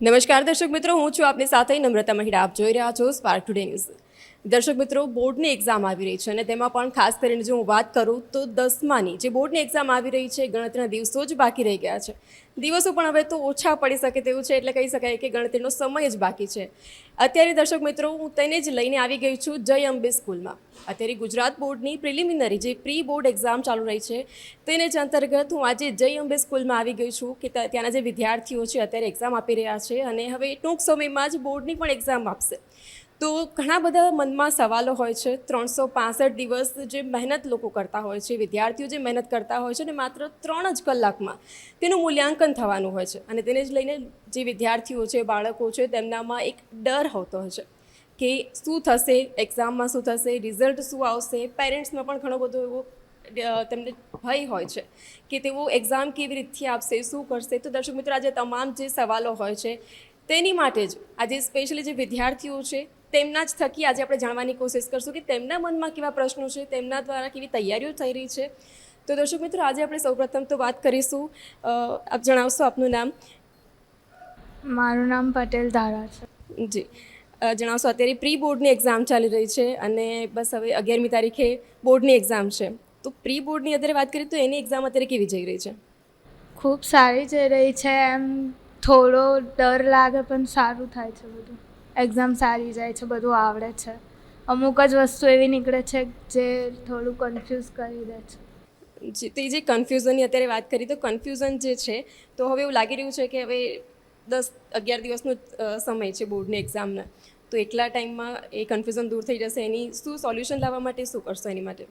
નમસ્કાર, દર્શક મિત્રો, હું છું આપની સાથે નમ્રતા મહિડા. આપ જોઈ રહ્યા છો સ્પાર્ક ટુડે ન્યૂઝ દર્શક મિત્રો, બોર્ડની એક્ઝામ આવી રહી છે અને તેમાં પણ ખાસ કરીને જો હું વાત કરું તો દસમાની જે બોર્ડની એક્ઝામ આવી રહી છે, ગણતરીના દિવસો જ બાકી રહી ગયા છે. દિવસો પણ હવે તો ઓછા પડી શકે તેવું છે, એટલે કહી શકાય કે ગણતરીનો સમય જ બાકી છે. અત્યારે દર્શક મિત્રો, હું તેને જ લઈને આવી ગઈ છું જય અંબે સ્કૂલમાં. અત્યારે ગુજરાત બોર્ડની પ્રિલિમિનરી જે પ્રી બોર્ડ એક્ઝામ ચાલુ રહી છે, તેને જ અંતર્ગત હું આજે જય અંબે સ્કૂલમાં આવી ગઈ છું કે ત્યાંના જે વિદ્યાર્થીઓ છે અત્યારે એક્ઝામ આપી રહ્યા છે અને હવે ટૂંક સમયમાં જ બોર્ડની પણ એક્ઝામ આપશે. તો ઘણા બધા મનમાં સવાલો હોય છે. ત્રણસો પાસઠ દિવસ જે મહેનત લોકો કરતા હોય છે, વિદ્યાર્થીઓ જે મહેનત કરતા હોય છે અને માત્ર ત્રણ જ કલાકમાં તેનું મૂલ્યાંકન થવાનું હોય છે. અને તેને જ લઈને જે વિદ્યાર્થીઓ છે, બાળકો છે, તેમનામાં એક ડર હોતો હોય છે કે શું થશે, એક્ઝામમાં શું થશે, રિઝલ્ટ શું આવશે? પેરેન્ટ્સમાં પણ ઘણો બધો એવો તેમને ભય હોય છે કે તેઓ એક્ઝામ કેવી રીતથી આપશે, શું કરશે? તો દર્શક મિત્રો, આજે તમામ જે સવાલો હોય છે, તેની માટે જ આજે સ્પેશિયલી જે વિદ્યાર્થીઓ છે તેમના જ થકી આજે આપણે જાણવાની કોશિશ કરશું કે તેમના મનમાં કેવા પ્રશ્નો છે તેમના દ્વારા કેવી તૈયારીઓ થઈ રહી છે. તો દર્શક મિત્રો આજે આપણે સૌપ્રથમ તો વાત કરીશું. આપ જણાવશો આપનું નામ? મારું નામ પટેલ ધારા છે. જી. જણાવશો અત્યારે પ્રી બોર્ડની એક્ઝામ ચાલી રહી છે અને બસ હવે અગિયારમી તારીખે બોર્ડની એક્ઝામ છે. તો પ્રી બોર્ડની અત્યારે વાત કરીએ તો એની એક્ઝામ અત્યારે કેવી જઈ રહી છે? ખૂબ સારી જઈ રહી છે એમ થોડો ડર લાગે પણ સારું થાય છે બધું. એક્ઝામ સારી જાય છે બધું આવડે છે. અમુક જ વસ્તુ એવી નીકળે છે જે થોડું કન્ફ્યુઝ કરી દે છે. તે જે કન્ફ્યુઝનની અત્યારે વાત કરી તો કન્ફ્યુઝન જે છે તો હવે એવું લાગી રહ્યું છે કે હવે દસ અગિયાર દિવસનો સમય છે બોર્ડની એક્ઝામના તો એટલા ટાઈમમાં એ કન્ફ્યુઝન દૂર થઈ જશે એની શું સોલ્યુશન લાવવા માટે શું કરશો એની માટે?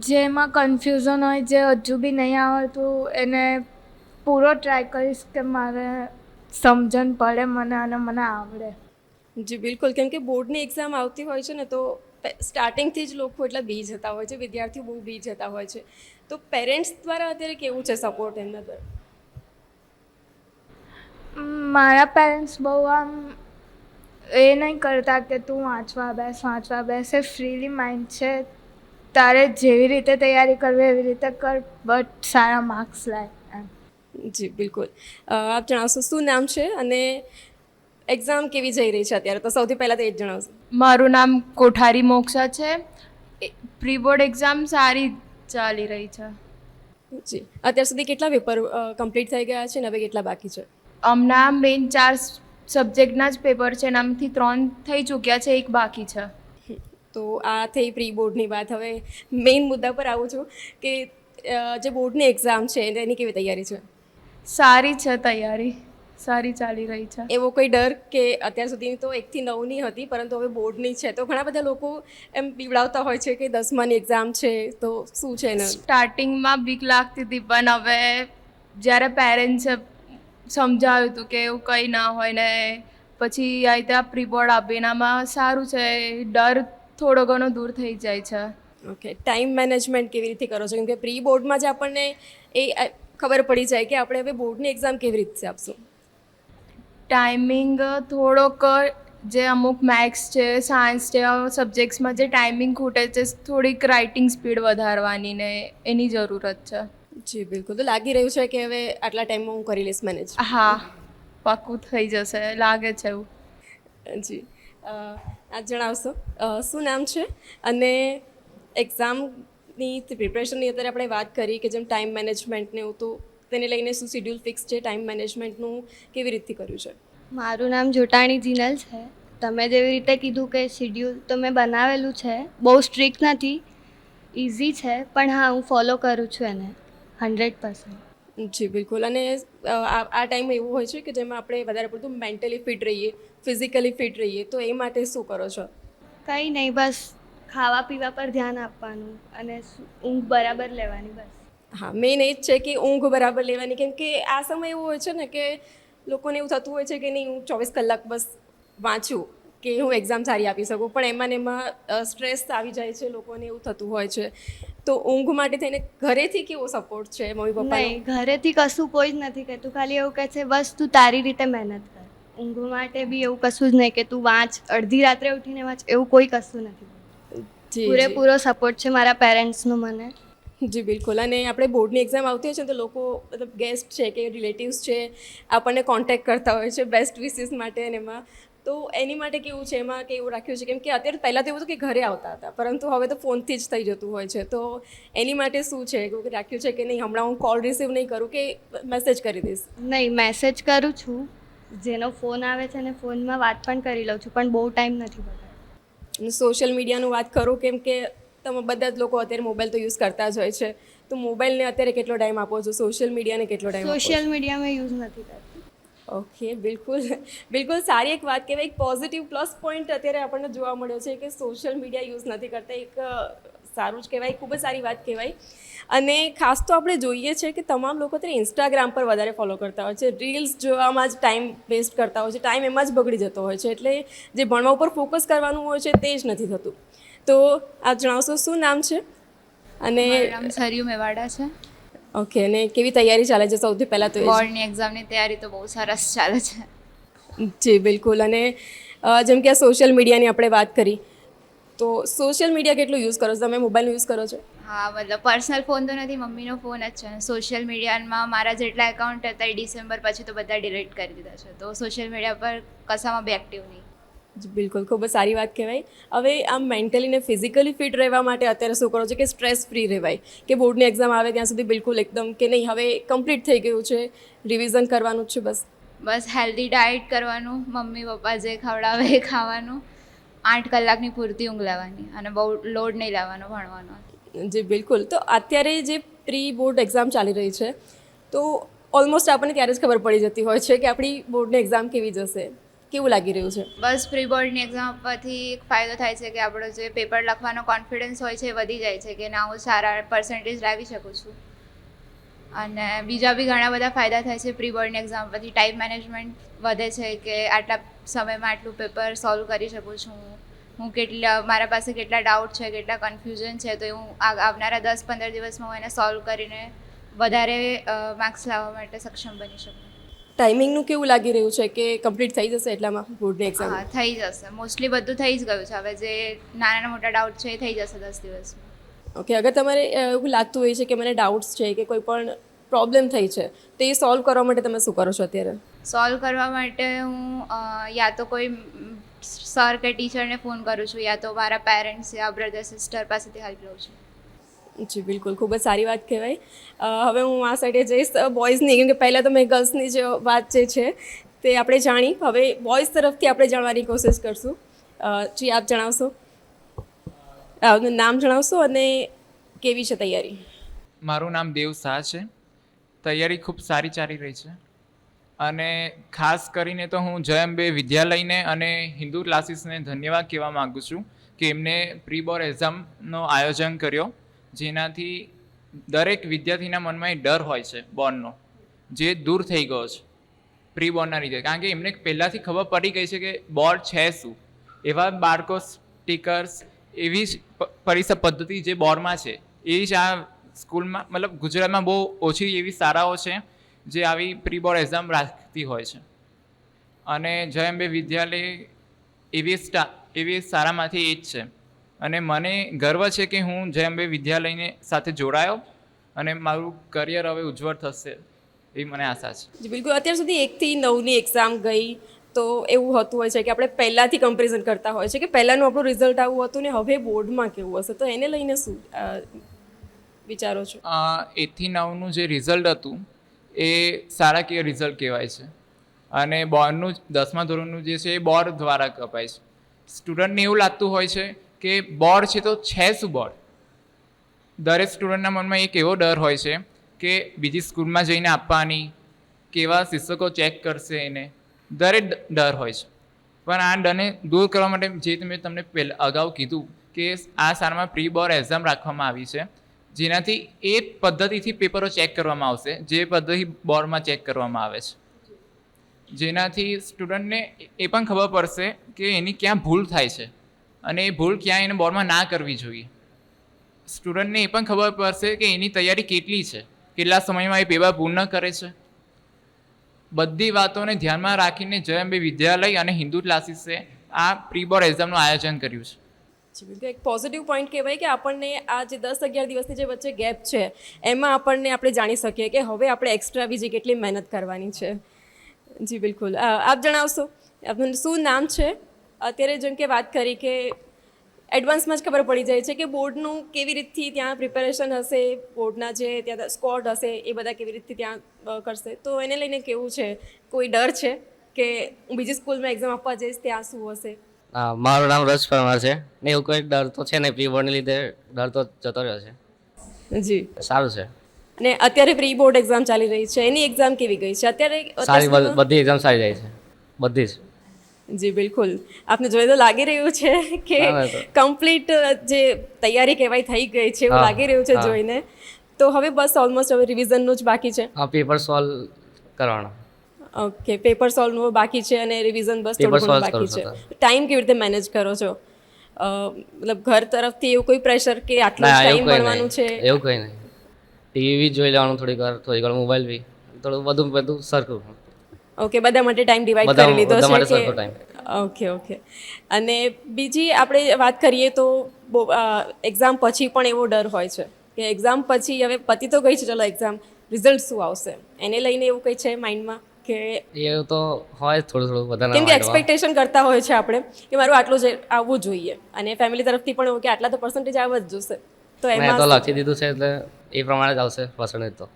જેમાં કન્ફ્યુઝન હોય જે હજુ બી નહીં આવડતું એને પૂરો ટ્રાય કરીશ કે મારે સમજણ પડે મને અને મને આવડે. જી બિલકુલ. કેમ કે બોર્ડની એક્ઝામ આવતી હોય છે ને તો સ્ટાર્ટિંગથી જ લોકો એટલા બી જતા હોય છે વિદ્યાર્થીઓ બહુ બી જતા હોય છે. તો પેરેન્ટ્સ દ્વારા અત્યારે કેવું છે સપોર્ટ એમના દ્વારા મારા પેરેન્ટ્સ બહુ આમ એ નહીં કરતા કે તું વાંચવા બેસ વાંચવા બેસ એ ફ્રીલી માઇન્ડ છે. તારે જેવી રીતે તૈયારી કરવી એવી રીતે કર બટ સારા માર્ક્સ લાય. જી બિલકુલ. આપ જણાવશો શું નામ છે? અને એક્ઝામ કેવી જઈ રહી છે અત્યારે? તો સૌથી પહેલાં તો એ જ જણાવશો. મારું નામ કોઠારી મોક્ષા છે. પ્રી બોર્ડ એક્ઝામ સારી ચાલી રહી છે. જી. અત્યાર સુધી કેટલા પેપર કમ્પ્લીટ થઈ ગયા છે ને હવે કેટલા બાકી છે? હમણાં મેઇન ચાર સબ્જેક્ટના જ પેપર છે એનામાંથી ત્રણ થઈ ચૂક્યા છે એક બાકી છે. તો આ થઈ પ્રી બોર્ડની વાત. હવે મેઇન મુદ્દા પર આવું છું કે જે બોર્ડની એક્ઝામ છે એની કેવી તૈયારી છે? સારી છે તૈયારી. સારી ચાલી રહી છે. એવો કોઈ ડર કે અત્યાર સુધી તો એકથી નવની હતી પરંતુ હવે બોર્ડની છે. તો ઘણા બધા લોકો એમ પીવડાવતા હોય છે કે દસમાની એક્ઝામ છે તો શું છે એને? સ્ટાર્ટિંગમાં બીક લાગતી હતી પણ હવે જ્યારે પેરેન્ટ્સે સમજાવ્યું હતું કે એવું કંઈ ના હોય ને પછી આ રીતે આ પ્રીબોર્ડ આપીને આમાં સારું છે. ડર થોડો ઘણો દૂર થઈ જાય છે. ઓકે ટાઈમ મેનેજમેન્ટ કેવી રીતે કરો છો? કેમ કે પ્રી બોર્ડમાં જ આપણને એ ખબર પડી જાય કે આપણે હવે બોર્ડની એક્ઝામ કેવી રીતે આપશું. ટાઈમિંગ થોડોક જે અમુક મેથ્સ છે સાયન્સ છે સબ્જેક્ટ્સમાં જે ટાઈમિંગ ખૂટે છે થોડીક રાઇટિંગ સ્પીડ વધારવાની ને એની જરૂરત છે. જી બિલકુલ. તો લાગી રહ્યું છે કે હવે આટલા ટાઈમમાં હું કરી લઈશ મેનેજ હા પાક્કું થઈ જશે લાગે છે એવું. જી. આ જણાવશો. શું નામ છે? અને એક્ઝામની પ્રિપરેશનની અત્યારે આપણે વાત કરી કે જેમ ટાઈમ મેનેજમેન્ટને એવું તો તેને લઈને શું શિડ્યુલ ફિક્સ છે ટાઈમ મેનેજમેન્ટનું કેવી રીતથી કર્યું છે? મારું નામ જોટાણી જીનલ છે. તમે જેવી રીતે કીધું કે શિડ્યુલ તો મેં બનાવેલું છે બહુ સ્ટ્રિક્ટ નથી ઇઝી છે પણ હા હું ફોલો કરું છું એને હંડ્રેડ પર્સન્ટ જી બિલકુલ. અને આ ટાઈમ એવું હોય છે કે જેમાં આપણે વધારે પડતું મેન્ટલી ફિટ રહીએ ફિઝિકલી ફિટ રહીએ તો એ માટે શું કરો છો? કંઈ નહીં બસ ખાવા પીવા પર ધ્યાન આપવાનું અને ઊંઘ બરાબર લેવાની બસ. હા મેઇન એ જ છે કે ઊંઘ બરાબર લેવાની. કેમ કે આ સમય એવો હોય છે ને કે લોકોને એવું થતું હોય છે કે નહીં હું ચોવીસ કલાક બસ વાંચું કે હું એક્ઝામ સારી આપી શકું. પણ એમાં ને એમાં સ્ટ્રેસ આવી જાય છે લોકોને એવું થતું હોય છે. તો ઊંઘ માટે થઈને ઘરેથી કેવો સપોર્ટ છે મમ્મી પપ્પા નહીં ઘરેથી કશું કોઈ જ નથી કહેતું. ખાલી એવું કહે છે બસ તું તારી રીતે મહેનત કર. ઊંઘ માટે બી એવું કશું જ નહીં કે તું વાંચ અડધી રાત્રે ઉઠીને વાંચ એવું કોઈ કશું નથી. પૂરેપૂરો સપોર્ટ છે મારા પેરેન્ટ્સનો મને. જી બિલકુલ. અને આપણે બોર્ડની એક્ઝામ આવતી હોય છે તો લોકો મતલબ ગેસ્ટ છે કે રિલેટિવ્સ છે આપણને કોન્ટેક્ટ કરતા હોય છે બેસ્ટ વિસીસ માટે અને એમાં. તો એની માટે કેવું છે? એમાં કેવું રાખ્યું છે કેમ કે અત્યારે પહેલાં તો એવું હતું કે ઘરે આવતા હતા પરંતુ હવે તો ફોનથી જ થઈ જતું હોય છે. તો એની માટે શું છે? રાખ્યું છે કે નહીં? હમણાં હું કોલ રિસીવ નહીં કરું કે મેસેજ કરી દઈશ? નહીં મેસેજ કરું છું. જેનો ફોન આવે છે ને ફોનમાં વાત પણ કરી લઉં છું પણ બહુ ટાઈમ નથી બગાડતી અને સોશિયલ મીડિયાનું વાત કરું કેમ કે તમે બધા જ લોકો અત્યારે મોબાઈલ તો યુઝ કરતા જ હોય છે. તો મોબાઈલને અત્યારે કેટલો ટાઈમ આપો છો? સોશિયલ મીડિયાને કેટલો ટાઈમ સોશિયલ મીડિયામાં યુઝ નથી કરતી. ઓકે બિલકુલ. બિલકુલ સારી એક વાત કહેવાય. એક પોઝિટિવ પ્લસ પોઈન્ટ અત્યારે આપણને જોવા મળ્યો છે કે સોશિયલ મીડિયા યુઝ નથી કરતા. એક સારું જ કહેવાય ખૂબ જ સારી વાત કહેવાય. અને ખાસ તો આપણે જોઈએ છે કે તમામ લોકો અત્યારે ઇન્સ્ટાગ્રામ પર વધારે ફોલો કરતા હોય છે. રીલ્સ જોવામાં જ ટાઈમ વેસ્ટ કરતા હોય છે. ટાઈમ એમાં જ બગડી જતો હોય છે. એટલે જે ભણવા ઉપર ફોકસ કરવાનું હોય છે તે જ નથી થતું. તો આપ જણાવશો શું નામ છે? અને સરયુ મેવાડા છે. ઓકે અને કેવી તૈયારી ચાલે છે સૌથી પહેલાં તો બોર્ડની એક્ઝામની તૈયારી તો બહુ સરસ ચાલે છે. જી બિલકુલ. અને જેમ કે આ સોશિયલ મીડિયાની આપણે વાત કરી તો સોશિયલ મીડિયા કેટલું યુઝ કરો છો? તમે મોબાઈલનો યુઝ કરો છો? હા મતલબ પર્સનલ ફોન તો નથી મમ્મીનો ફોન જ છે. સોશિયલ મીડિયામાં મારા જેટલા એકાઉન્ટ હતા એ ડિસેમ્બર પછી તો બધા ડિલીટ કરી દીધા છે. તો સોશિયલ મીડિયા પર કશામાં બી એક્ટિવ નહીં. બિલકુલ. ખૂબ જ સારી વાત કહેવાય. હવે આમ મેન્ટલી ને ફિઝિકલી ફિટ રહેવા માટે અત્યારે શું કરો છો કે સ્ટ્રેસ ફ્રી રહેવાય? કે બોર્ડની એક્ઝામ આવે ત્યાં સુધી બિલકુલ એકદમ કે નહીં હવે કમ્પ્લીટ થઈ ગયું છે. રિવિઝન કરવાનું જ છે બસ. બસ હેલ્ધી ડાયટ કરવાનું મમ્મી પપ્પા જે ખવડાવે એ ખાવાનું. આઠ કલાકની પૂરતી ઊંઘ લેવાની અને બહુ લોડ નહીં લેવાનો ભણવાનો. જી બિલકુલ. તો અત્યારે જે પ્રી બોર્ડ એક્ઝામ ચાલી રહી છે તો ઓલમોસ્ટ આપણને ત્યારે જ ખબર પડી જતી હોય છે કે આપણી બોર્ડની એક્ઝામ કેવી જશે. કેવું લાગી રહ્યું છે? બસ પ્રી બોર્ડની એક્ઝામ આપવાથી એક ફાયદો થાય છે કે આપણો જે પેપર લખવાનો કોન્ફિડન્સ હોય છે એ વધી જાય છે કે ના હું સારા પર્સન્ટેજ લાવી શકું છું. અને બીજા બી ઘણા બધા ફાયદા થાય છે પ્રી બોર્ડની એક્ઝામ પછી ટાઈમ મેનેજમેન્ટ વધે છે કે આટલા સમયમાં આટલું પેપર સોલ્વ કરી શકું છું હું કેટલા મારા પાસે કેટલા ડાઉટ છે કેટલા કન્ફ્યુઝન છે તો હું આવનારા દસ પંદર દિવસમાં હું એને સોલ્વ કરીને વધારે માર્ક્સ લાવવા માટે સક્ષમ બની શકું. ટાઈમિંગનું કેવું લાગી રહ્યું છે કે કમ્પ્લીટ થઈ જશે એટલામાં બોર્ડની એક્ઝામ હા થઈ જશે. મોસ્ટલી બધું થઈ જ ગયું છે. હવે જે નાના મોટા ડાઉટ છે એ થઈ જશે દસ દિવસમાં. ઓકે અગર તમારે એવું લાગતું હોય છે કે મને ડાઉટ્સ છે કે કોઈ પણ પ્રોબ્લેમ થઈ છે તો એ સોલ્વ કરવા માટે તમે શું કરો છો અત્યારે? સોલ્વ કરવા માટે હું યા તો કોઈ સર કે ટીચરને ફોન કરું છું યા તો મારા પેરેન્ટ્સ યા બ્રધર સિસ્ટર પાસેથી હેલ્પ લઉં છું. જી બિલકુલ. ખૂબ જ સારી વાત કહેવાય. હવે હું આ સાઈડે જઈશ બોયઝની કેમ કે પહેલાં તો મેં ગર્લ્સની જે વાત જે છે તે આપણે જાણી. હવે બોયઝ તરફથી આપણે જાણવાની કોશિશ કરશું. જી આપ જણાવશો? આપનું નામ જણાવશો અને કેવી છે તૈયારી? મારું નામ દેવ શાહ છે. તૈયારી ખૂબ સારી ચાલી રહી છે. અને ખાસ કરીને તો હું જય અંબે વિદ્યાલયને અને હિન્દુ ક્લાસીસને ધન્યવાદ કહેવા માગું છું કે એમને પ્રી બોર્ડ એક્ઝામનો આયોજન કર્યો, જેનાથી દરેક વિદ્યાર્થીના મનમાં એ ડર હોય છે બોર્ડનો જે દૂર થઈ ગયો છે પ્રી બોર્ડના લીધે. કારણ કે એમને પહેલાંથી ખબર પડી ગઈ છે કે બોર્ડ છે શું. એવા બાળકો સ્ટીકર્સ, એવી જ પરિસર પદ્ધતિ જે બોર્ડમાં છે, એ જ આ સ્કૂલમાં, મતલબ ગુજરાતમાં બહુ ઓછી એવી શાળાઓ છે જે આવી પ્રી બોર્ડ એક્ઝામ રાખતી હોય છે. અને જય અંબે વિદ્યાલય એવી સ્ટા એવી એ જ છે. અને મને ગર્વ છે કે હું જય અંબે વિદ્યાલયને સાથે જોડાયો અને મારું કરિયર હવે ઉજ્જવળ થશે એવી મને આશા છે. બિલકુલ. અત્યાર સુધી એકથી નવની એક્ઝામ ગઈ તો એવું હોતું હોય છે કે આપણે પહેલાંથી કમ્પેરિઝન કરતા હોય છે કે પહેલાંનું આપણું રિઝલ્ટ આવું હતું ને હવે બોર્ડમાં કેવું હશે? તો એને લઈને શું વિચારો છો? એથી નવનું જે રિઝલ્ટ હતું એ શાળાકીય રિઝલ્ટ કહેવાય છે. અને બોર્ડનું દસમા ધોરણનું જે છે એ બોર્ડ દ્વારા કપાય છે. સ્ટુડન્ટને એવું લાગતું હોય છે કે બોર્ડ છે તો છે શું બોર્ડ? દરેક સ્ટુડન્ટના મનમાં એક એવો ડર હોય છે કે બીજી સ્કૂલમાં જઈને આપવાની, કેવા શિક્ષકો ચેક કરશે એને. દરેક ડર હોય છે. પણ આ ડરને દૂર કરવા માટે જે મેં તમને પહેલાં અગાઉ કીધું કે આ શાળામાં પ્રી બોર્ડ એક્ઝામ રાખવામાં આવી છે જેનાથી એ પદ્ધતિથી પેપરો ચેક કરવામાં આવશે, જે પદ્ધતિ બોર્ડમાં ચેક કરવામાં આવે છે. જેનાથી સ્ટુડન્ટને એ પણ ખબર પડશે કે એની ક્યાં ભૂલ થાય છે અને એ ભૂલ ક્યાં એને બોર્ડમાં ના કરવી જોઈએ. સ્ટુડન્ટને એ પણ ખબર પડશે કે એની તૈયારી કેટલી છે, કેટલા સમયમાં એ પેપર પૂર્ણ કરે છે. બધી વાતોને ધ્યાનમાં રાખીને જયંબે વિદ્યાલય અને હિન્દુ ક્લાસીસે આ પ્રી બોર્ડ એક્ઝામનું આયોજન કર્યું છે. જી, બિલકુલ. એક પોઝિટિવ પોઈન્ટ કહેવાય કે આપણને આ જે દસ અગિયાર દિવસની જે વચ્ચે ગેપ છે એમાં આપણને આપણે જાણી શકીએ કે હવે આપણે એક્સ્ટ્રા બીજી કેટલી મહેનત કરવાની છે. જી બિલકુલ. આપ જણાવશો? આપનું શું નામ છે? અત્યારે જેમ કે વાત કરી કે એડવાન્સમાં જ ખબર પડી જાય છે કે બોર્ડનું કેવી રીતથી ત્યાં પ્રિપેરેશન હશે બોર્ડના જે ત્યાં સ્કોડ હશે એ બધા કેવી રીતથી ત્યાં કરશે. તો એને લઈને કેવું છે? કોઈ ડર છે કે હું બીજી સ્કૂલમાં એક્ઝામ આપવા જઈશ ત્યાં શું હશે? હા મારું નામ રસ પરમાર છે. ને એવું કોઈ ડર તો છે ને પ્રી બોર્ડને લીધે ડર તો જતો રહ્યો છે. જી. સારું છે. અને અત્યારે પ્રી બોર્ડ એક્ઝામ ચાલી રહી છે. એની એક્ઝામ કેવી ગઈ છે? અત્યારે સારી બધી એક્ઝામ સારી જાય છે. બધી જ. જી બિલકુલ. આપને જોઈ તો લાગી રહ્યું છે કે કમ્પ્લીટ જે તૈયારી કહેવાય થઈ ગઈ છે એવું લાગી રહ્યું છે જોઈને. તો હવે બસ ઓલમોસ્ટ હવે રિવિઝનનું જ બાકી છે. હા પેપર સોલ્વ કરવાના. ઓકે પેપર સોલ્વનું બાકી છે અને રિવિઝન બસ થોડું ઘણું બાકી છે. ટાઈમ કેવી રીતે મેનેજ કરો છો? મતલબ ઘર તરફથી એવું કોઈ પ્રેશર કે આટલો ટાઈમ ભણવાનું છે? એવું કંઈ નહીં. ટીવી જોઈ લેવાનું થોડીક વાર થોડીક વાર મોબાઈલ બી. થોડું બધું બધું સરખું. ઓકે બધા માટે ટાઈમ ડિવાઈડ કરી લીધો છે કે ઓકે ઓકે અને બીજી આપણે વાત કરીએ તો એક્ઝામ પછી પણ એવો ડર હોય છે કે એક્ઝામ પછી હવે પતી તો ગઈ છે ચલો એક્ઝામ રિઝલ્ટ શું આવશે? એને લઈને એવું કંઈ છે માઇન્ડમાં કે એ તો હોય થોડું થોડું વધારે કેમ કે એક્સપેક્ટેશન કરતા હોય છે આપણે કે મારું આટલું જ આવવું જોઈએ. અને ફેમિલી તરફથી પણ એવું કે આટલા તો પર્સન્ટેજ આવવા જ જોશે. તો એમાં તો લખી દીધું છે એટલે એ પ્રમાણે જ આવશે પર્સન્ટેજ તો.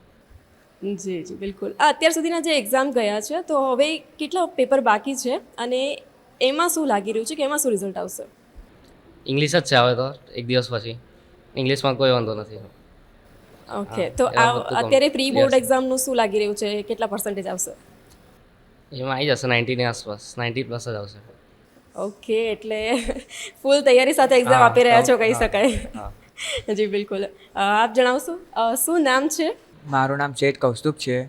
જી જી બિલકુલ. અત્યાર સુધીના જે એક્ઝામ ગયા છે તો હવે કેટલા પેપર બાકી છે અને એમાં શું લાગી રહ્યું છે કે એમાં શું રિઝલ્ટ આવશે? ઇંગ્લિશ જ છે હવે તો એક દિવસ પછી. ઇંગ્લિશમાં કોઈ વાંધો નથી. ઓકે તો આ અત્યારે પ્રી બોર્ડ એક્ઝામનું શું લાગી રહ્યું છે? કેટલા પર્સન્ટેજ આવશે? એમાં આવી જશે નાઇન્ટીની આસપાસ. નાઇન્ટી પ્લસ જ આવશે. ઓકે એટલે ફૂલ તૈયારી સાથે એક્ઝામ આપી રહ્યા છો કહી શકાય. જી બિલકુલ. આપ જણાવશો? શું નામ છે? મારું નામ ચેત કૌસ્તુભ છે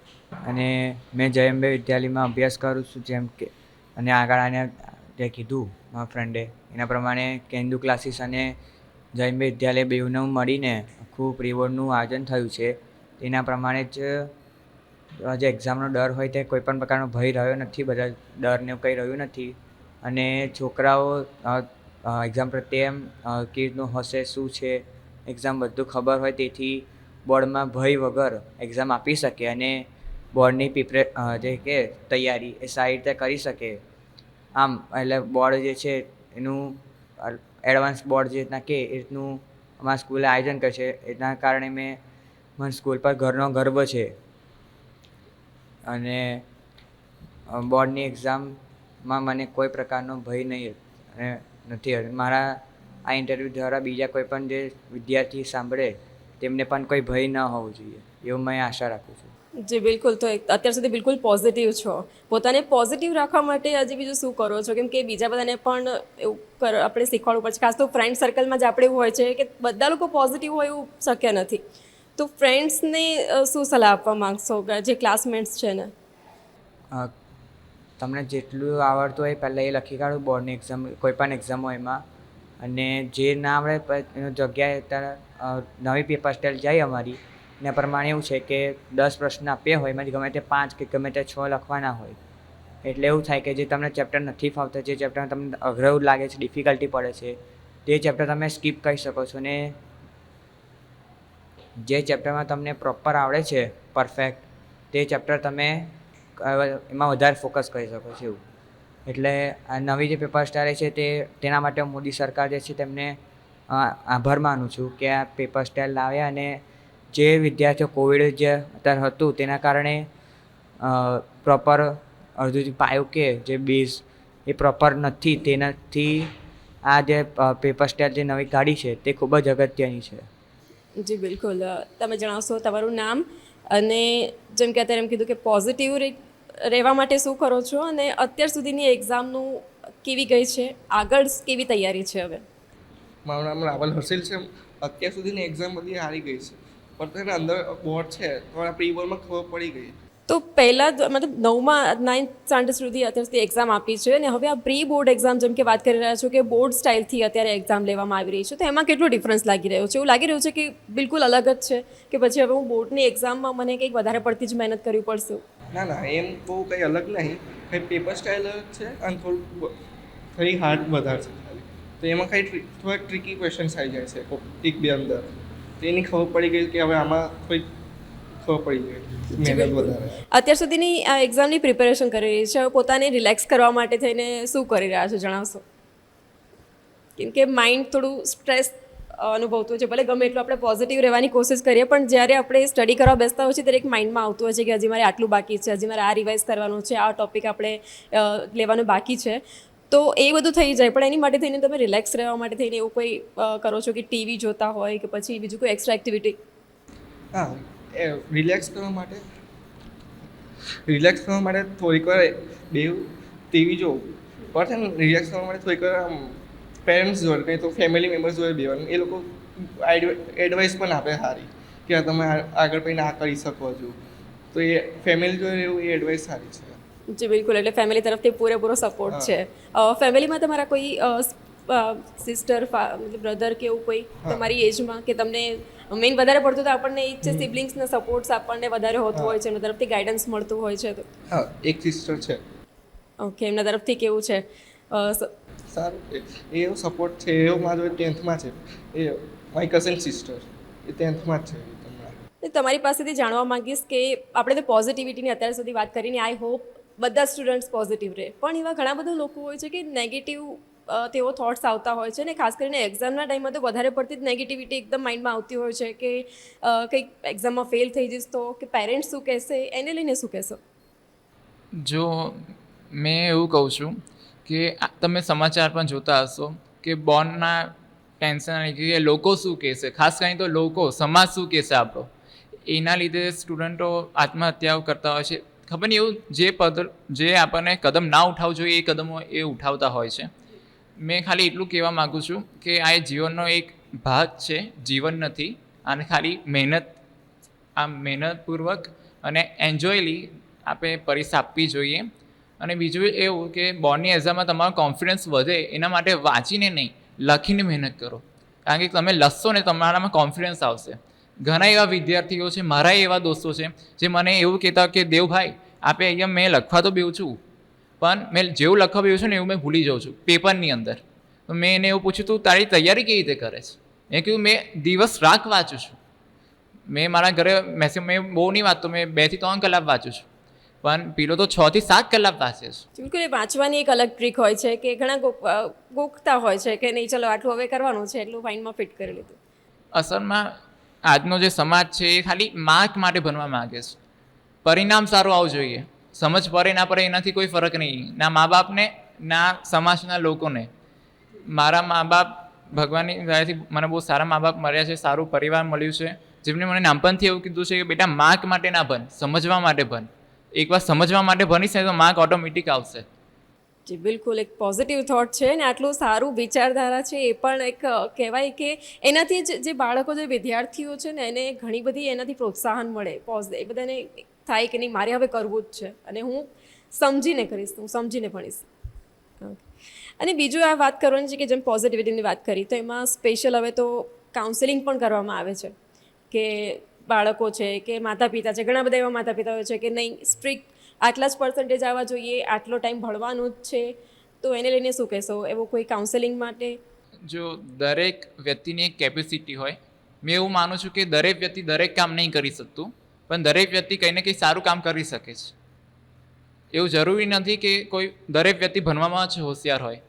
અને મેં જયંબે વિદ્યાલયમાં અભ્યાસ કરું છું જેમ કે અને આગળ આને જે કીધું મારા ફ્રેન્ડે એના પ્રમાણે કેન્દુ ક્લાસીસ અને જયંબે વિદ્યાલય બેઉનું મળીને આખું પ્રી બોર્ડનું આયોજન થયું છે. તેના પ્રમાણે જ જે એક્ઝામનો ડર હોય તે કોઈ પણ પ્રકારનો ભય રહ્યો નથી, બધા ડરને એવું કંઈ રહ્યું નથી. અને છોકરાઓ એક્ઝામ પ્રત્યે એમ રીતનું હશે, શું છે એક્ઝામ બધું ખબર હોય તેથી બોર્ડમાં ભય વગર એક્ઝામ આપી શકે અને બોર્ડની પ્રિપરે જે કે તૈયારી, એ સારી રીતે કરી શકે. આમ, એટલે બોર્ડ જે છે, એનું એડવાન્સ બોર્ડ જે રીતના કે, એ રીતનું અમારા સ્કૂલે આયોજન કરશે એના કારણે મેં, મારી સ્કૂલ પર ઘરનો ગર્વ છે. અને બોર્ડની એક્ઝામમાં મને કોઈ પ્રકારનો ભય નહીં અને નથી મારા આ ઇન્ટરવ્યૂ દ્વારા બીજા કોઈ પણ જે વિદ્યાર્થી સાંભળે, તેમને પણ કોઈ ભય ન હોવું જોઈએ, એવું મેં આશા રાખું છું. જી, બિલકુલ. તો અત્યાર સુધી બિલકુલ પોઝિટિવ છો. પોતાને પોઝિટિવ રાખવા માટે હજી બીજું શું કરો છો? કેમ કે બીજા બધાને પણ એવું કર, આપણે શીખવાડવું પડશે. ખાસ તો ફ્રેન્ડ સર્કલમાં જ આપણે એવું હોય છે કે બધા લોકો પોઝિટિવ હોય એવું શક્ય નથી. તો ફ્રેન્ડ્સને શું સલાહ આપવા માગશો જે ક્લાસમેટ્સ છે ને? તમને જેટલું આવડતું હોય પહેલાં એ લખી કાઢો, બોર્ડની એક્ઝામ કોઈ પણ એક્ઝામ હોય એમાં. અને જે ના આવડે એની જગ્યાએ અત્યારે નવી પેપર સ્ટાઇલ જાય અમારી. એના પ્રમાણે એવું છે કે દસ પ્રશ્ન આપ્યા હોય, એમાંથી ગમે તે પાંચ કે ગમે તે છ લખવાના હોય. એટલે એવું થાય કે જે તમને ચેપ્ટર નથી ફાવતા, જે ચેપ્ટર તમને અઘરું લાગે છે ડિફિકલ્ટી પડે છે, તે ચેપ્ટર તમે સ્કીપ કરી શકો છો ને જે ચેપ્ટરમાં તમને પ્રોપર આવડે છે પરફેક્ટ તે ચેપ્ટર તમે એમાં વધારે ફોકસ કરી શકો છો એવું. એટલે આ નવી જે પેપર સ્ટાઇલ છે તે, તેના માટે મોદી સરકાર જે છે તેમને આભાર માનું છું કે આ પેપર સ્ટાઇલ લાવ્યા અને જે વિદ્યાર્થીઓ કોવિડ જે અત્યારે હતું તેના કારણે પ્રોપર અડધું જે પાયો કે જે બેઝ એ પ્રોપર નથી, તેનાથી આ જે પેપર સ્ટાઇલ જે નવી કાઢી છે તે ખૂબ જ અગત્યની છે. જી, બિલકુલ. તમે જણાવશો તમારું નામ અને જેમ કે અત્યારે એમ કીધું કે પોઝિટિવ રહેવા માટે શું કરો છો અને અત્યાર સુધીની એક્ઝામનું કેવી ગઈ છે? આગળ કેવી તૈયારી છે હવે? મારું નામ રાવલ હસીલ છે. અત્યાર સુધીની એક્ઝામ બધી હારી ગઈ છે. પણ અંદર બોર્ડ છે, તો પ્રી બોર્ડમાં ખબર પડી ગઈ. તો પહેલાં મતલબ નવમાં નાઇન્થ સ્ટાન્ડર્ડ સુધી અત્યાર સુધી એક્ઝામ આપી છે અને હવે આ પ્રી બોર્ડ એક્ઝામ જેમ કે વાત કરી રહ્યા છો કે બોર્ડ સ્ટાઇલથી અત્યારે એક્ઝામ લેવામાં આવી રહી છે, તો એમાં કેટલો ડિફરન્સ લાગી રહ્યો છે? એવું લાગી રહ્યું છે કે બિલકુલ અલગ જ છે કે પછી હવે હું બોર્ડની એક્ઝામમાં મને કંઈક વધારે પડતી જ મહેનત કરવી પડશે? ના ના, એમ બહુ કંઈ અલગ નહીં. કંઈ પેપર સ્ટાઇલ છે અને થોડું થોડી હાર્ડ વધારે છે તો એમાં કંઈ થોડા ટ્રિકી ક્વેશ્ચન્સ આવી જાય છે એક બે અંદર. તો એની ખબર પડી ગઈ કે હવે આમાં થોડીક ખબર પડી ગઈ મહેનત વધારે. અત્યાર સુધીની આ એક્ઝામની પ્રિપેરેશન કરી રહી છે. પોતાને રિલેક્સ કરવા માટે થઈને શું કરી રહ્યા છો જણાવશો? કેમ કે માઇન્ડ થોડું સ્ટ્રેસ અનુભવતું હોય છે. ભલે ગમે એટલું આપણે પોઝિટિવ રહેવાની કોશિશ કરીએ પણ જ્યારે આપણે સ્ટડી કરવા બેસતા હોય છે ત્યારે એક માઇન્ડમાં આવતું હોય છે કે હજી મારે આટલું બાકી છે હજી મારે આ રિવાઇઝ કરવાનું છે આ ટોપિક આપણે લેવાનું બાકી છે. તો એ બધું થઈ જાય. પણ એની માટે થઈને તમે રિલેક્સ રહેવા માટે થઈને એવું કોઈ કરો છો કે ટીવી જોતા હોય કે પછી બીજું કોઈ એક્સ્ટ્રા એક્ટિવિટી હા. એ રિલેક્સ કરવા માટે? રિલેક્સ કરવા માટે થોડીક વાર બે ટીવી જોઉં પણ છે ને રિલેક્સ કરવા માટે થોડીક વાર આમ પેરેન્ટ્સ જોડે કંઈ તો ફેમિલી મેમ્બર્સ જોડે બેવાનું. એ લોકો એડવાઇસ પણ આપે સારી કે તમે આગળ પહીને આ કરી શકો છો. તો એ ફેમિલી જોડે એવું એ એડવાઇસ સારી છે. જી બિલકુલ. એટલે ફેમિલી તરફથી પૂરેપૂરો સપોર્ટ છે. ફેમિલીમાં તમારા કોઈ સિસ્ટર બ્રધર કે એવું કોઈ તમારી એજમાં કે તમને મેઇન વધારે પડતું તો આપણને એ છે સિબ્લિંગ્સના સપોર્ટ્સ આપણને વધારે હોતું હોય છે એમના તરફથી ગાઈડન્સ મળતું હોય છે તો. હા એક સિસ્ટર છે. ઓકે એમના તરફથી કેવું છે? સારું એ એવો સપોર્ટ છે એવો મારો ટેન્થમાં છે. એ મારી કઝન સિસ્ટર એ ટેન્થમાં જ છે તમારી પાસેથી જાણવા માંગીશ કે આપણે તો પોઝિટિવિટીની અત્યાર સુધી વાત કરીને આઈ હોપ બધા સ્ટુડન્ટ્સ પોઝિટિવ રહે. પણ એવા ઘણા બધા લોકો હોય છે કે નેગેટિવ તેઓ થોટ્સ આવતા હોય છે ને ખાસ કરીને એક્ઝામના ટાઈમમાં તો વધારે પડતી જ નેગેટિવિટી એકદમ માઇન્ડમાં આવતી હોય છે કે કંઈક એક્ઝામમાં ફેલ થઈ જઈશ તો કે પેરેન્ટ્સ શું કહેશે, એને લઈને શું કહેશો? જો મેં એવું કહું છું કે તમે સમાચાર પણ જોતા હશો કે બોર્નના ટેન્શન કે લોકો શું કહેશે, ખાસ કરીને તો લોકો, સમાજ શું કહેશે આપણો? એના લીધે સ્ટુડન્ટો આત્મહત્યાઓ કરતા હોય છે. ખબર નહીં એવું જે પદ, જે આપણને કદમ ના ઉઠાવવું જોઈએ એ કદમો એ ઉઠાવતા હોય છે. મેં ખાલી એટલું કહેવા માગું છું કે આ જીવનનો એક ભાગ છે, જીવન નથી, અને ખાલી મહેનત, આ મહેનતપૂર્વક અને એન્જોયલી આપણે પરીક્ષા આપવી જોઈએ. અને બીજું એવું કે બોર્ડની એક્ઝામમાં તમારો કોન્ફિડન્સ વધે, એના માટે વાંચીને નહીં, લખીને મહેનત કરો. કારણ કે તમે લખશો ને તમારામાં કોન્ફિડન્સ આવશે. ઘણા એવા વિદ્યાર્થીઓ છે, મારા એવા દોસ્તો છે, જે મને એવું કહેતા કે, દેવભાઈ, આપે અહીંયા મેં લખવા તો બેવું છું પણ મેં જેવું લખાવ્યું છે ને એવું મેં ભૂલી જાઉં છું પેપરની અંદર. તો મેં એને એવું પૂછ્યું તું તારી તૈયારી કેવી રીતે કરે છે? મેં કીધું મેં દિવસ રાખ વાંચું છું. મેં મારા ઘરે મેસેજ મેં બહુ નહીં વાંચતો મેં બેથી ત્રણ કલાક વાંચું છું. પણ પેલો તો છ થી સાત કલાક વાંચે છે. બિલકુલ એ વાંચવાની એક અલગ ટ્રીક હોય છે કે ઘણા ગોખતા હોય છે કે નહીં ચલો આટલું હવે કરવાનું છે એટલું માઇન્ડમાં ફિટ કરી લીધું. અસલમાં આજનો જે સમાજ છે એ ખાલી માર્ક માટે ભણવા માગે છે. પરિણામ સારું આવવું જોઈએ. સમજ પડે ના પડે, એનાથી કોઈ ફરક નહીં. ના મા બાપને ના સમાજના લોકોને. મારા મા બાપ ભગવાનની દયાથી મને બહુ સારા મા બાપ મળ્યા છે, સારું પરિવાર મળ્યું છે. જેમને મને નાનપણથી એવું કીધું છે કે, બેટા માર્ક માટે ના ભણ, સમજવા માટે ભણ. એકવાર સમજવા માટે ભણીશ ને તો માર્ક ઓટોમેટિક આવશે. જી, બિલકુલ. એક પોઝિટિવ થોટ છે ને, આટલું સારું વિચારધારા છે એ પણ એક કહેવાય કે એનાથી જે બાળકો, જે વિદ્યાર્થીઓ છે ને, એને ઘણી બધી એનાથી પ્રોત્સાહન મળે. પોઝ, એ બધાને થાય કે નહીં, મારે હવે કરવું જ છે. અને હું સમજીને કરીશ, હું સમજીને ભણીશ. અને બીજું આ વાત કરવાની છે કે જેમ પોઝિટિવિટીની વાત કરી, તો એમાં સ્પેશિયલ હવે તો કાઉન્સેલિંગ પણ કરવામાં આવે છે. કે બાળકો છે, કે માતા પિતા છે, ઘણા બધા એવા માતા પિતા હોય છે કે નહીં સ્ટ્રિક્ટ આટલા જ પર્સન્ટેજ આવવા જોઈએ, આટલો ટાઈમ ભણવાનું જ છે. તો એને લઈને શું કહેશો? એવો કોઈ કાઉન્સેલિંગ માટે? જો દરેક વ્યક્તિની એક કેપેસિટી હોય, મેં એવું માનું છું કે દરેક વ્યક્તિ દરેક કામ નહીં કરી શકતું. પણ દરેક વ્યક્તિ કંઈ ને કંઈ સારું કામ કરી શકે છે. એવું જરૂરી નથી કે કોઈ દરેક વ્યક્તિ ભણવામાં જ હોશિયાર હોય.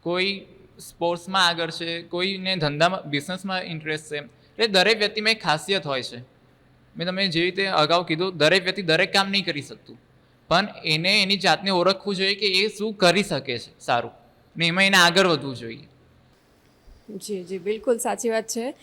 કોઈ સ્પોર્ટ્સમાં આગળ છે, કોઈને ધંધામાં, બિઝનેસમાં ઇન્ટરેસ્ટ છે. એટલે દરેક વ્યક્તિમાં એક ખાસિયત હોય છે. મેં તમને જે રીતે અગાઉ કીધું, દરેક વ્યક્તિ દરેક કામ નહીં કરી શકતું. પણ એને એની જાતને ઓળખવું જોઈએ કે એ શું કરી શકે છે સારું. ને એમાં એને આગળ વધવું જોઈએ. જી જી, બિલકુલ સાચી વાત છે.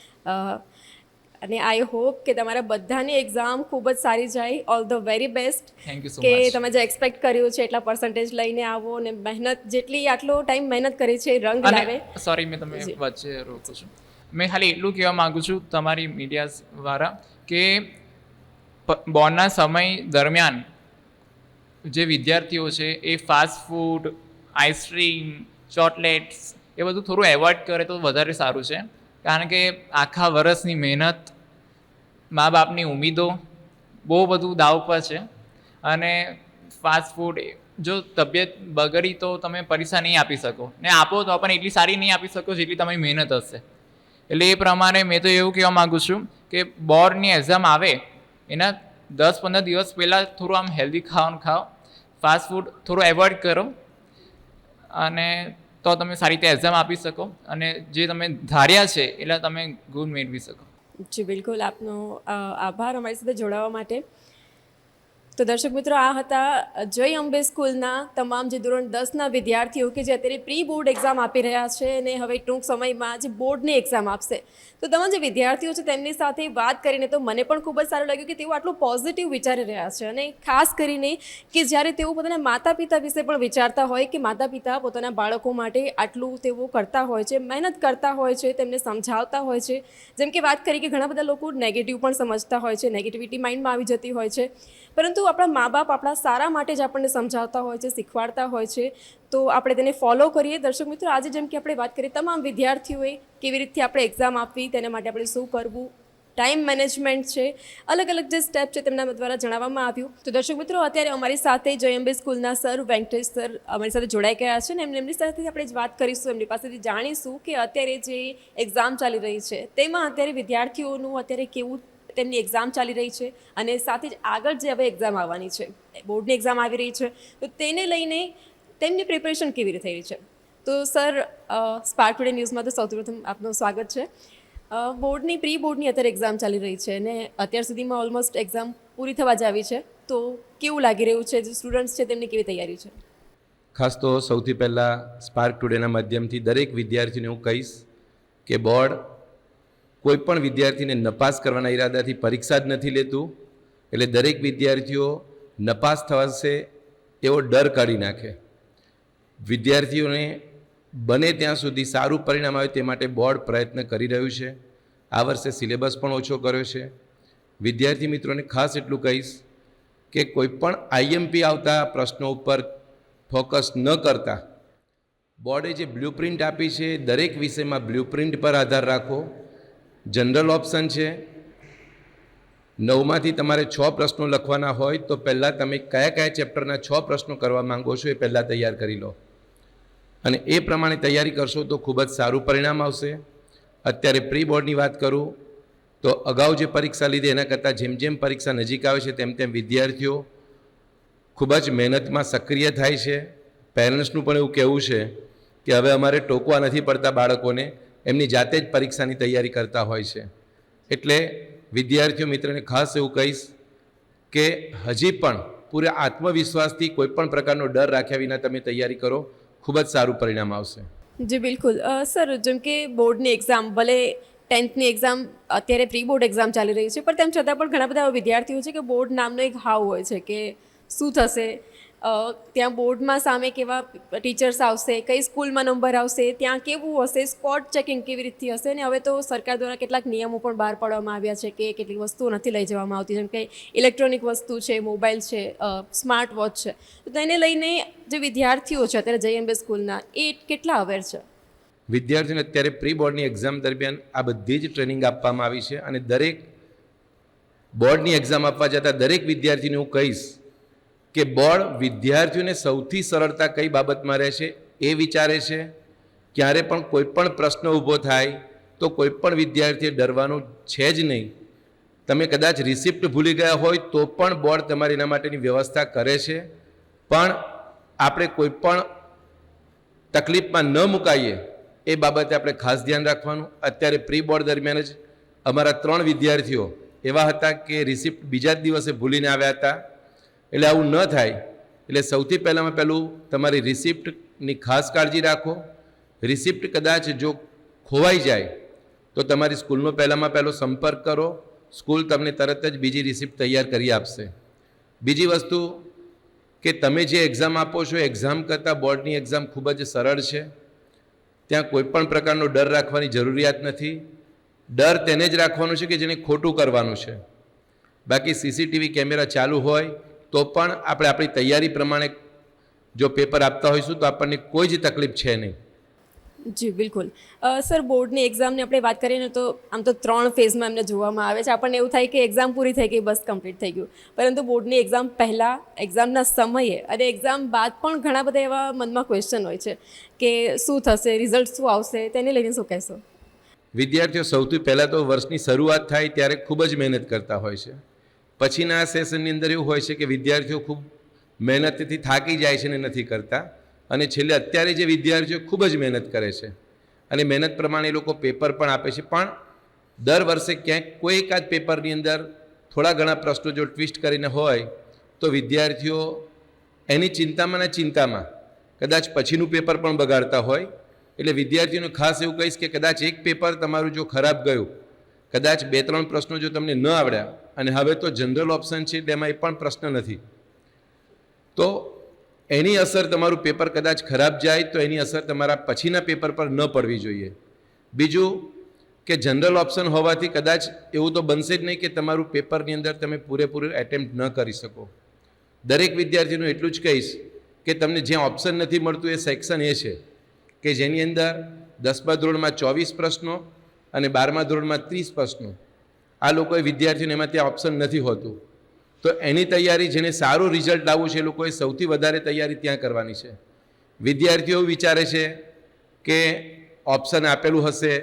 અને આઈ હોપ કે તમારા બધાની એક્ઝામ ખૂબ જ સારી જાય. All the very best thank you કે તમે જે એક્સપેક્ટ કર્યું છે એટલા પર્સન્ટેજ લઈને આવો અને મહેનત જેટલી આટલો ટાઈમ મહેનત કરી છે એ રંગ લાવે. સોરી મેં તમે વચ્ચે રોકું છું. મેં ખાલી એટલું કહેવા માગું છું તમારી મીડિયા દ્વારા કે બોર્ડના સમય દરમિયાન જે વિદ્યાર્થીઓ છે એ fast food ice cream chocolates એ બધું થોડું એવોઇડ કરે તો વધારે સારું છે. કારણ કે આખા વર્ષની મહેનત મા બાપની ઉમેદો, બહુ બધું દાવ પર છે. અને ફાસ્ટ ફૂડ જો તબિયત બગડી તો તમે પરીક્ષા નહીં આપી શકો. ને આપો તો પણ એટલી સારી નહીં આપી શકો જેટલી તમારી મહેનત હશે. એટલે એ પ્રમાણે મેં તો એવું કહેવા માગું છું કે બોર્ડની એક્ઝામ આવે, એના દસ પંદર દિવસ પહેલાં થોડું આમ હેલ્ધી ખાવાનું ખાઓ. ફાસ્ટ ફૂડ થોડું એવોઇડ કરો. અને તો તમે સારી રીતે એક્ઝામ આપી શકો અને જે તમે ધાર્યા છે એટલે તમે ગુણ મેળવી શકો. જી, બિલકુલ આપનો આભાર અમારી સાથે જોડાવા માટે. તો દર્શક મિત્રો, આ હતા જય અંબે સ્કૂલના તમામ જે ધોરણ દસના વિદ્યાર્થીઓ કે જે અત્યારે પ્રી બોર્ડ એક્ઝામ આપી રહ્યા છે અને હવે ટૂંક સમયમાં જે બોર્ડની એક્ઝામ આપશે. તો તમામ જે વિદ્યાર્થીઓ છે તેમની સાથે વાત કરીને તો મને પણ ખૂબ જ સારું લાગ્યું કે તેઓ આટલું પોઝિટિવ વિચારી રહ્યા છે અને ખાસ કરીને કે જ્યારે તેઓ પોતાના માતા પિતા વિશે પણ વિચારતા હોય કે માતા પિતા પોતાના બાળકો માટે આટલું તેઓ કરતા હોય છે, મહેનત કરતા હોય છે, તેમને સમજાવતા હોય છે. જેમ કે વાત કરી કે ઘણા બધા લોકો નેગેટિવ પણ સમજતા હોય છે નેગેટિવિટી માઇન્ડમાં આવી જતી હોય છે. પરંતુ આપણા મા બાપ આપણા સારા માટે જ આપણને સમજાવતા હોય છે, શીખવાડતા હોય છે, તો આપણે તેને ફોલો કરીએ. દર્શક મિત્રો, આજે જેમ કે આપણે વાત કરીએ તમામ વિદ્યાર્થીઓએ કેવી રીતે આપણે એક્ઝામ આપવી, તેના માટે આપણે શું કરવું ટાઈમ મેનેજમેન્ટ છે, અલગ અલગ જે સ્ટેપ છે તેમના દ્વારા જણાવવામાં આવ્યું. તો દર્શક મિત્રો, અત્યારે અમારી સાથે જયંબે સ્કૂલના સર, વેંકટેશ સર અમારી સાથે જોડાઈ ગયા છે ને એમને એમની સાથે આપણે જ વાત કરીશું, એમની પાસેથી જાણીશું કે અત્યારે જે એક્ઝામ ચાલી રહી છે, તેમાં અત્યારે વિદ્યાર્થીઓનું અત્યારે કેવું તેમની એક્ઝામ ચાલી રહી છે અને સાથે જ આગળ જે હવે એક્ઝામ આવવાની છે બોર્ડની એક્ઝામ આવી રહી છે, તો તેને લઈને તેમની પ્રિપેરેશન કેવી રીતે થઈ રહી છે? તો સર સ્પાર્ક ટુડે ન્યૂઝમાં તો સૌથી પ્રથમ આપનું સ્વાગત છે. બોર્ડની પ્રી બોર્ડની અત્યારે એક્ઝામ ચાલી રહી છે અને અત્યાર સુધીમાં ઓલમોસ્ટ એક્ઝામ પૂરી થવા જ આવી છે. તો કેવું લાગી રહ્યું છે? જે સ્ટુડન્ટ્સ છે તેમની કેવી તૈયારી છે? ખાસ તો સૌથી પહેલાં સ્પાર્ક ટુડેના માધ્યમથી દરેક વિદ્યાર્થીને હું કહીશ કે બોર્ડ કોઈ પણ વિદ્યાર્થીને નપાસ કરવાના ઈરાદાથી પરીક્ષા જ નથી લેતું, એટલે દરેક વિદ્યાર્થીઓ નપાસ થવાશે એવો ડર કાઢી નાખે. વિદ્યાર્થીઓને બને ત્યાં સુધી સારું પરિણામ આવે તે માટે બોર્ડ પ્રયત્ન કરી રહ્યું છે. આ વર્ષે સિલેબસ પણ ઓછો કર્યો છે. વિદ્યાર્થી મિત્રોને ખાસ એટલું કહીશ કે કોઈ પણ આઈએમપી આવતા પ્રશ્નો ઉપર ફોકસ ન કરતા. બોર્ડે જે બ્લુપ્રિન્ટ આપી છે, દરેક વિષયમાં બ્લુપ્રિન્ટ પર આધાર રાખો. જનરલ ઓપ્શન છે. નવમાંથી તમારે છ પ્રશ્નો લખવાના હોય તો પહેલાં તમે કયા કયા ચેપ્ટરના છ પ્રશ્નો કરવા માંગો છો એ પહેલાં તૈયાર કરી લો. અને એ પ્રમાણે તૈયારી કરશો તો ખૂબ જ સારું પરિણામ આવશે. અત્યારે પ્રી બોર્ડની વાત કરું તો અગાઉ જે પરીક્ષા લીધી એના કરતાં જેમ જેમ પરીક્ષા નજીક આવે છે તેમ તેમ વિદ્યાર્થીઓ ખૂબ જ મહેનતમાં સક્રિય થાય છે. પેરેન્ટ્સનું પણ એવું કહેવું છે કે હવે અમારે ટોકવા નથી પડતા બાળકોને. એમની જાતે જ પરીક્ષાની તૈયારી કરતા હોય છે. એટલે વિદ્યાર્થીઓ મિત્રને ખાસ એવું કહીશ કે હજી પણ પૂરા આત્મવિશ્વાસથી કોઈ પણ પ્રકારનો ડર રાખ્યા વિના તમે તૈયારી કરો, ખૂબ જ સારું પરિણામ આવશે. જી, બિલકુલ. સર, જેમ કે બોર્ડની એક્ઝામ ભલે ટેન્થની એક્ઝામ અત્યારે પ્રી બોર્ડ એક્ઝામ ચાલી રહી છે, પણ તેમ છતાં પણ ઘણા બધા વિદ્યાર્થીઓ છે કે બોર્ડ નામનો એક હાવ હોય છે કે શું થશે? ત્યાં બોર્ડમાં સામે કેવા ટીચર્સ આવશે, કઈ સ્કૂલમાં નંબર આવશે, ત્યાં કેવું હશે, સ્પોટ ચેકિંગ કેવી રીતથી હશે અને હવે તો સરકાર દ્વારા કેટલાક નિયમો પણ બહાર પાડવામાં આવ્યા છે કે કેટલીક વસ્તુઓ નથી લઈ જવામાં આવતી, જેમ કે ઇલેક્ટ્રોનિક વસ્તુ છે, મોબાઈલ છે સ્માર્ટ વોચ છે. તો તેને લઈને જે વિદ્યાર્થીઓ છે અત્યારે જયંબે સ્કૂલના, એ કેટલા અવેર છે? વિદ્યાર્થીઓને અત્યારે પ્રી બોર્ડની એક્ઝામ દરમિયાન આ બધી જ ટ્રેનિંગ આપવામાં આવી છે અને દરેક બોર્ડની એક્ઝામ આપવા જતાં દરેક વિદ્યાર્થીને હું કહીશ કે બોર્ડ વિદ્યાર્થીઓને સૌથી સરળતા કઈ બાબતમાં રહેશે? એ વિચારે છે. ક્યારે પણ કોઈ પણ પ્રશ્ન ઊભો થાય, તો કોઈ પણ વિદ્યાર્થીએ ડરવાનું છે જ નહીં. તમે કદાચ રિસિપ્ટ ભૂલી ગયા હોય, તો પણ બોર્ડ તમારી એના માટેની વ્યવસ્થા કરે છે. પણ આપણે કોઈ પણ તકલીફમાં ન મુકાઈએ, એ બાબતે આપણે ખાસ ધ્યાન રાખવાનું. અત્યારે પ્રી બોર્ડ દરમિયાન જ અમારા ત્રણ વિદ્યાર્થીઓ એવા હતા કે રિસિપ્ટ બીજા જ દિવસે ભૂલીને આવ્યા હતા. એટલે આવું ન થાય. એટલે સૌથી પહેલાંમાં પહેલું તમારી રિસિપ્ટની ખાસ કાળજી રાખો. રિસિપ્ટ કદાચ જો ખોવાઈ જાય, તો તમારી સ્કૂલનો પહેલાંમાં પહેલો સંપર્ક કરો. સ્કૂલ તમને તરત જ બીજી રિસિપ્ટ તૈયાર કરી આપશે. બીજી વસ્તુ કે તમે જે એક્ઝામ આપો છો, એક્ઝામ કરતાં બોર્ડની એક્ઝામ ખૂબ જ સરળ છે. ત્યાં કોઈપણ પ્રકારનો ડર રાખવાની જરૂરિયાત નથી. ડર તેને જ રાખવાનો છે કે જેને ખોટું કરવાનું છે. બાકી સીસીટીવી કેમેરા ચાલુ હોય તો પણ આપણે આપણી તૈયારી પ્રમાણે જો પેપર આપતા હોઈશું તો આપણને કોઈ જ તકલીફ છે નહીં. જી બિલકુલ. સર બોર્ડની એક્ઝામની આપણે વાત કરીએ ને તો આમ તો ત્રણ ફેઝમાં એમને જોવામાં આવે છે. આપણને એવું થાય કે એક્ઝામ પૂરી થઈ ગઈ બસ કમ્પ્લીટ થઈ ગયું. પરંતુ બોર્ડની એક્ઝામ પહેલાં એક્ઝામના સમયે અને એક્ઝામ બાદ પણ ઘણા બધા એવા મનમાં ક્વેશ્ચન હોય છે કે શું થશે રિઝલ્ટ શું આવશે તેને લઈને શું કહેશો? વિદ્યાર્થીઓ સૌથી પહેલાં તો વર્ષની શરૂઆત થાય ત્યારે ખૂબ જ મહેનત કરતા હોય છે. પછીના સેશનની અંદર એવું હોય છે કે વિદ્યાર્થીઓ ખૂબ મહેનતથી થાકી જાય છે ને નથી કરતા. અને છેલ્લે અત્યારે જે વિદ્યાર્થીઓ ખૂબ જ મહેનત કરે છે. અને મહેનત પ્રમાણે એ લોકો પેપર પણ આપે છે. પણ દર વર્ષે ક્યાંક કોઈ એકાદ પેપરની અંદર થોડા ઘણા પ્રશ્નો જો ટ્વિસ્ટ કરીને હોય, તો વિદ્યાર્થીઓ એની ચિંતામાં ને ચિંતામાં કદાચ પછીનું પેપર પણ બગાડતા હોય. એટલે વિદ્યાર્થીઓને ખાસ એવું કહીશ કે કદાચ એક પેપર તમારું જો ખરાબ ગયું, કદાચ બે ત્રણ પ્રશ્નો જો તમને ન આવડ્યા અને હવે તો જનરલ ઓપ્શન છે તેમાં એ પણ પ્રશ્ન નથી. તો એની અસર તમારું પેપર કદાચ ખરાબ જાય, તો એની અસર તમારા પછીના પેપર પર ન પડવી જોઈએ. બીજું કે જનરલ ઓપ્શન હોવાથી કદાચ એવું તો બનશે જ નહીં કે તમારું પેપરની અંદર તમે પૂરેપૂરું એટેમ્પ્ટ ન કરી શકો. દરેક વિદ્યાર્થીનું એટલું જ કહીશ કે તમને જ્યાં ઓપ્શન નથી મળતું એ સેક્શન એ છે, કે જેની અંદર દસમા ધોરણમાં ચોવીસ પ્રશ્નો અને બારમા ધોરણમાં ત્રીસ પ્રશ્નો. આ લોકોએ વિદ્યાર્થીઓને એમાં ત્યાં ઓપ્શન નથી હોતું. તો એની તૈયારી જેને સારું રિઝલ્ટ લાવવું છે એ લોકોએ સૌથી વધારે તૈયારી ત્યાં કરવાની છે. વિદ્યાર્થીઓ વિચારે છે કે ઓપ્શન આપેલું હશે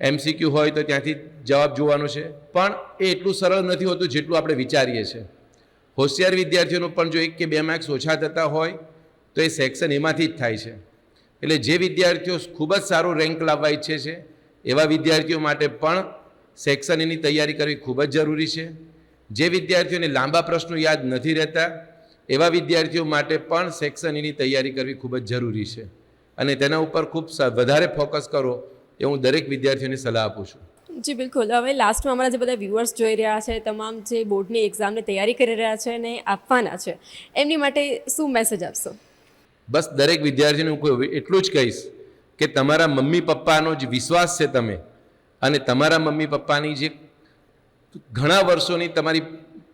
એમસીક્યુ હોય તો ત્યાંથી જવાબ જોવાનો છે, પણ એ એટલું સરળ નથી હોતું જેટલું આપણે વિચારીએ છીએ. હોશિયાર વિદ્યાર્થીઓનું પણ જો એક કે બે માર્ક્સ ઓછા થતા હોય, તો એ સેક્શન એમાંથી જ થાય છે. એટલે જે વિદ્યાર્થીઓ ખૂબ જ સારો રેન્ક લાવવા ઈચ્છે છે, એવા વિદ્યાર્થીઓ માટે પણ સેક્શન એની તૈયારી કરવી ખૂબ જ જરૂરી છે. જે વિદ્યાર્થીઓને લાંબા પ્રશ્નો યાદ નથી રહેતા એવા વિદ્યાર્થીઓ માટે પણ સેક્શન એની તૈયારી કરવી ખૂબ જ જરૂરી છે. અને તેના ઉપર ખૂબ વધારે ફોકસ કરો એ હું દરેક વિદ્યાર્થીઓને સલાહ આપું છું. જી બિલકુલ. હવે લાસ્ટમાં અમારા જે બધા વ્યુઅર્સ જોઈ રહ્યા છે તમામ જે બોર્ડની એક્ઝામની તૈયારી કરી રહ્યા છે અને આપવાના છે એમની માટે શું મેસેજ આપશો? બસ દરેક વિદ્યાર્થીને હું એટલું જ કહીશ કે તમારા મમ્મી પપ્પાનો જ વિશ્વાસ છે તમે. અને તમારા મમ્મી પપ્પાની જે ઘણા વર્ષોની તમારી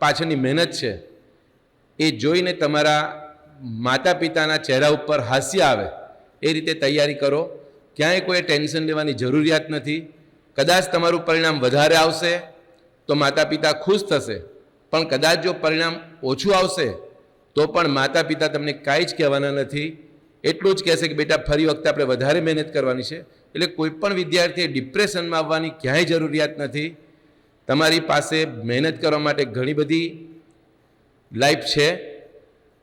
પાછળની મહેનત છે, એ જોઈને તમારા માતા પિતાના ચહેરા ઉપર હાસ્ય આવે, એ રીતે તૈયારી કરો. ક્યાંય કોઈ ટેન્શન લેવાની જરૂરિયાત નથી. કદાચ તમારું પરિણામ વધારે આવશે તો માતા પિતા ખુશ થશે, પણ કદાચ જો પરિણામ ઓછું આવશે તો પણ માતા પિતા તમને કાંઈ જ કહેવાના નથી. એટલું જ કહેશે કે બેટા, ફરી વખતે આપણે વધારે મહેનત કરવાની છે. એટલે કોઈ પણ વિદ્યાર્થીએ ડિપ્રેશનમાં આવવાની ક્યાંય જરૂરિયાત નથી. તમારી પાસે મહેનત કરવા માટે ઘણી બધી લાઈફ છે.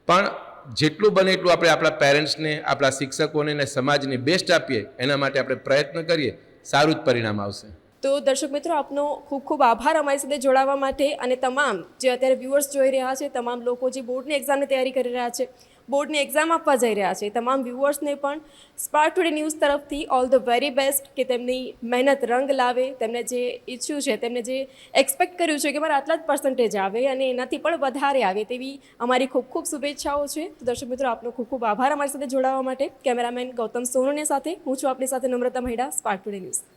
પણ જેટલું બને એટલું આપણે આપણા પેરેન્ટ્સને આપણા શિક્ષકોને અને સમાજને બેસ્ટ આપીએ. એના માટે આપણે પ્રયત્ન કરીએ. સારું જ પરિણામ આવશે. તો દર્શક મિત્રો, આપનો ખૂબ ખૂબ આભાર અમારી સાથે જોડાવા માટે અને તમામ જે અત્યારે વ્યુઅર્સ જોઈ રહ્યા છે, તમામ લોકો જે બોર્ડની એક્ઝામની તૈયારી કરી રહ્યા છે બોર્ડની એક્ઝામ આપવા જઈ રહ્યા છે. તમામ વ્યુઅર્સને પણ સ્પાર્ક ટુડે ન્યૂઝ તરફથી ઓલ ધ વેરી બેસ્ટ કે તેમની મહેનત રંગ લાવે, તેમને જે ઈચ્છ્યું છે, તેમને જે એક્સપેક્ટ કર્યું છે કે મારા આટલા જ પર્સન્ટેજ આવે અને એનાથી પણ વધારે આવે તેવી અમારી ખૂબ ખૂબ શુભેચ્છાઓ છે. તો દર્શક મિત્રો, આપનો ખૂબ ખૂબ આભાર અમારી સાથે જોડાવા માટે. કેમેરામેન ગૌતમ સોનુને સાથે હું છું આપની સાથે Namrata Mahida Spark Today News